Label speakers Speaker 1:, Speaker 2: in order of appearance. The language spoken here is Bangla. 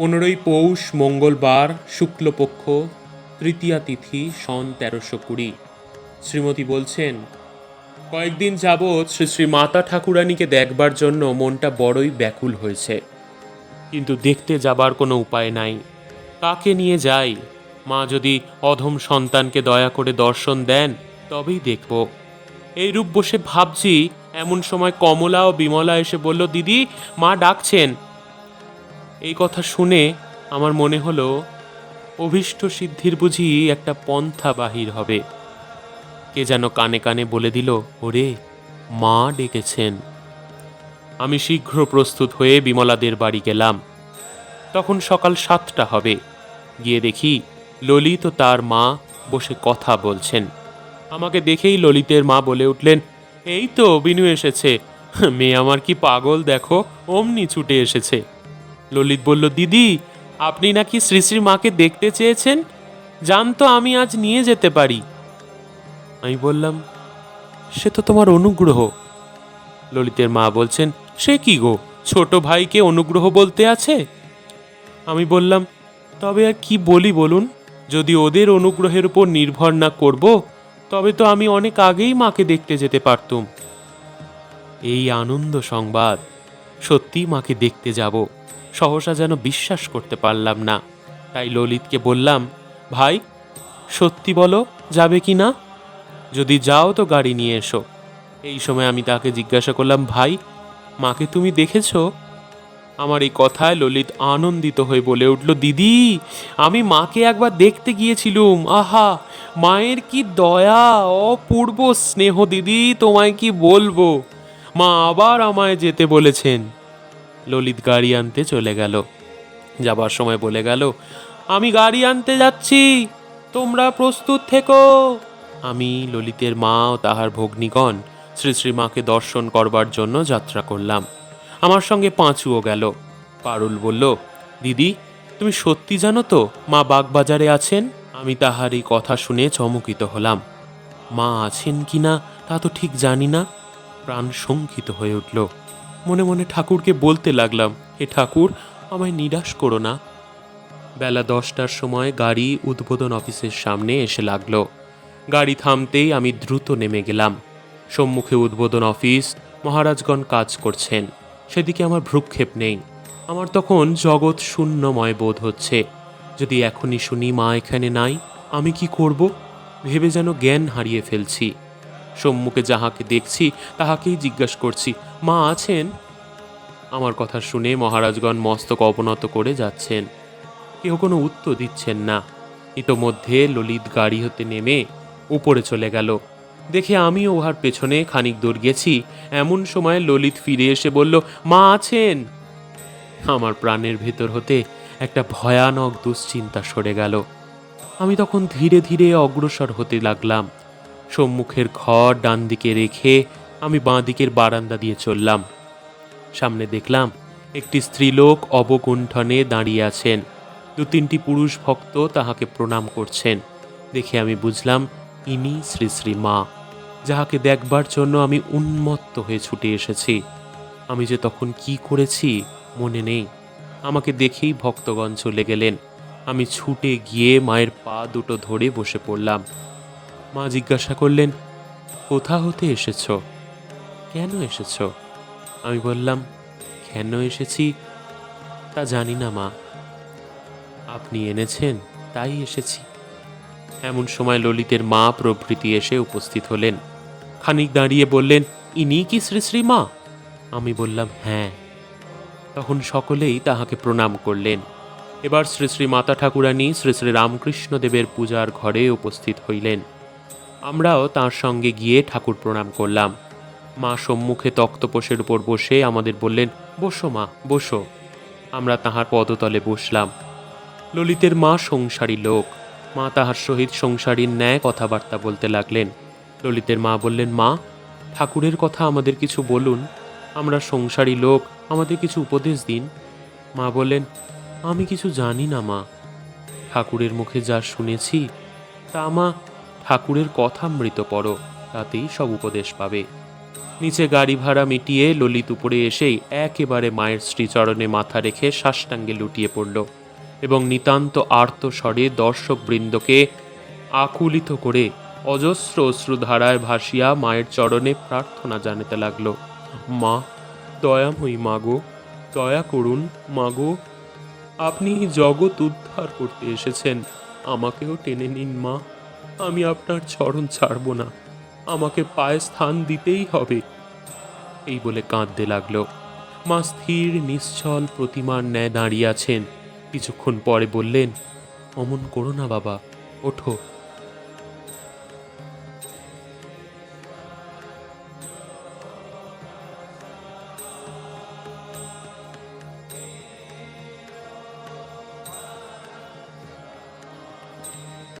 Speaker 1: পনেরোই পৌষ মঙ্গলবার, শুক্লপক্ষ, তৃতীয়া তিথি, সন তেরোশো কুড়ি। শ্রীমতী বলছেন, কয়েকদিন যাবৎ শ্রী শ্রী মাতা ঠাকুরানীকে দেখবার জন্য মনটা বড়ই ব্যাকুল হয়েছে। কিন্তু দেখতে যাবার কোনো উপায় নাই। কাকে নিয়ে যাই? মা যদি অধম সন্তানকে দয়া করে দর্শন দেন, তবেই দেখব। এই রূপ বসে ভাবছি, এমন সময় কমলা ও বিমলা এসে বলল, দিদি, মা ডাকছেন। এই কথা শুনে আমার মনে হলো, অভীষ্ট সিদ্ধির বুঝি একটা পন্থা বাহির হবে। কে যেন কানে কানে বলে দিল, ওরে, মা ডেকেছেন। আমি শীঘ্র প্রস্তুত হয়ে বিমলাদের বাড়ি গেলাম। তখন সকাল সাতটা হবে। গিয়ে দেখি ললিত ও তার মা বসে কথা বলছেন। আমাকে দেখেই ললিতের মা বলে উঠলেন, এই তো, বিনু এসেছে। মেয়ে আমার কি পাগল দেখো, অমনি ছুটে এসেছে। ললিত বলল, দিদি, আপনি নাকি শ্রী শ্রী মাকে দেখতে চেয়েছেন? যান তো, আমি আজ নিয়ে যেতে পারি। আমি বললাম, সে তো তোমার অনুগ্রহ। ললিতের মা বলছেন, সে কি গো, ছোট ভাইকে অনুগ্রহ বলতে আছে? আমি বললাম, তবে আর কি বলি বলুন, যদি ওদের অনুগ্রহের উপর নির্ভর না করব, তবে তো আমি অনেক আগেই মাকে দেখতে যেতে পারতুম। এই আনন্দ সংবাদ সত্যি মাকে দেখতে যাব। সহসা যেন বিশ্বাস করতে পারলাম না। তাই ললিতকে বললাম, ভাই, সত্যি বলো, যাবে কি না? যদি যাও তো গাড়ি নিয়ে এসো। এই সময় আমি তাকে জিজ্ঞাসা করলাম, ভাই, মাকে তুমি দেখেছ? আমার এই কথায় ললিত আনন্দিত হয়ে বলে উঠল, দিদি, আমি মাকে একবার দেখতে গিয়েছিলুম। আহা, মায়ের কি দয়া, অপূর্ব স্নেহ দিদি, তোমায় কি বলব? মা আবার আমায় যেতে বলেছেন। ললিত গাড়ি আনতে চলে গেল। যাবার সময় বলে গেল, আমি গাড়ি আনতে যাচ্ছি, তোমরা প্রস্তুত থেকো। আমি ললিতের মা ও তাহার ভগ্নীগণ শ্রী মাকে দর্শন করবার জন্য যাত্রা করলাম। আমার সঙ্গে পাঁচুও গেল। পারুল বলল, দিদি, তুমি সত্যি জানো তো মা বাগবাজারে আছেন? আমি তাহার এই কথা শুনে চমকিত হলাম। মা আছেন কি না তা তো ঠিক জানি না। প্রাণ শঙ্কিত হয়ে উঠল। মনে মনে ঠাকুরকে বলতে লাগলাম, হে ঠাকুর, আমায় নিরাশ করো না। বেলা দশটার সময় গাড়ি উদ্বোধন অফিসের সামনে এসে লাগল। গাড়ি থামতেই আমি দ্রুত নেমে গেলাম। সম্মুখে উদ্বোধন অফিস, মহারাজগণ কাজ করছেন। সেদিকে আমার ভ্রুক্ষেপ নেই। আমার তখন জগৎ শূন্যময় বোধ হচ্ছে। যদি এখনই শুনি মা এখানে নাই, আমি কি করব? ভেবে যেন জ্ঞান হারিয়ে ফেলছি। সম্মুখে যাহাকে দেখছি, তাহাকেই জিজ্ঞাসা করছি, মা আছেন? আমার কথা শুনে মহারাজগণ মস্তক অবনত করে যাচ্ছেন। কেউ কোনো উত্তর দিচ্ছেন না। ইতোমধ্যে ললিত গাড়ি হতে নেমে উপরে চলে গেল। দেখে আমিও উহার পেছনে খানিক দূর গেছি। এমন সময় ললিত ফিরে এসে বলল, মা আছেন? আমার প্রাণের ভেতর হতে একটা ভয়ানক দুশ্চিন্তা সরে গেল। আমি তখন ধীরে ধীরে অগ্রসর হতে লাগলাম। সম্মুখের ঘর ডান দিকে রেখে আমি বাঁ দিকের বারান্দা দিয়ে চললাম। সামনে দেখলাম একটি স্ত্রীলোক অবকুণ্ঠনে দাঁড়িয়ে আছেন। দু তিনটি পুরুষ ভক্ত তাহাকে প্রণাম করছেন। দেখে আমি বুঝলাম, ইনি শ্রী শ্রী মা, যাহাকে দেখবার জন্য আমি উন্মত্ত হয়ে ছুটে এসেছি। আমি যে তখন কি করেছি মনে নেই। আমাকে দেখেই ভক্তগণ চলে গেলেন। আমি ছুটে গিয়ে মায়ের পা দুটো ধরে বসে পড়লাম। মা জিজ্ঞাসা করলেন, কোথা হতে এসেছ? কেন এসেছ? আমি বললাম, কেন এসেছি তা জানি না, মা। আপনি এনেছেন, তাই এসেছি। এমন সময় ললিতের মা প্রভৃতি এসে উপস্থিত হলেন। খানিক দাঁড়িয়ে বললেন, ইনি কি শ্রী শ্রী মা? আমি বললাম হ্যাঁ। তখন সকলেই তাহাকে প্রণাম করলেন। এবার শ্রী শ্রী মাতা ঠাকুরানী শ্রী শ্রী রামকৃষ্ণ দেবের পূজার ঘরে উপস্থিত হইলেন। আমরাও তার সঙ্গে গিয়ে ঠাকুর প্রণাম করলাম। মা সম্মুখে তক্তপোষের উপর বসে আমাদের বললেন, বসো মা, বসো। আমরা তাহার পদতলে বসলাম। ললিতের মা সংসারী লোক। মা তাহার সহিত সংসারীর ন্যায় কথাবার্তা বলতে লাগলেন। ললিতের মা বললেন, মা, ঠাকুরের কথা আমাদের কিছু বলুন। আমরা সংসারী লোক, আমাদের কিছু উপদেশ দিন। মা বললেন, আমি কিছু জানি না মা। ঠাকুরের মুখে যা শুনেছি, তা মা ঠাকুরের কথামৃত পড়ো তাতেই সব উপদেশ পাবে। নিচে গাড়ি ভাড়া মিটিয়ে ললিত উপরে এসেই একেবারে মায়ের শ্রীচরণে মাথা রেখে সাষ্টাঙ্গে লুটিয়ে পড়ল এবং নিতান্ত আর্ত স্বরে দর্শকবৃন্দকে আকুলিত করে অজস্র অশ্রুধারায় ভাসিয়া মায়ের চরণে প্রার্থনা জানাতে লাগল, মা দয়াময়ী মাগো দয়া করুন মাগো আপনি জগৎ উদ্ধার করতে এসেছেন, আমাকেও টেনে নিন মা। আমি আপনার চরণ ছাড়ব না। আমাকে পায়ে স্থান দিতেই হবে। এই বলে কাঁদতে লাগল। মা স্থির, নিশ্চল প্রতিমার ন্যায় দাঁড়িয়ে আছেন। কিছুক্ষণ পরে বললেন, অমন করো না বাবা, ওঠো।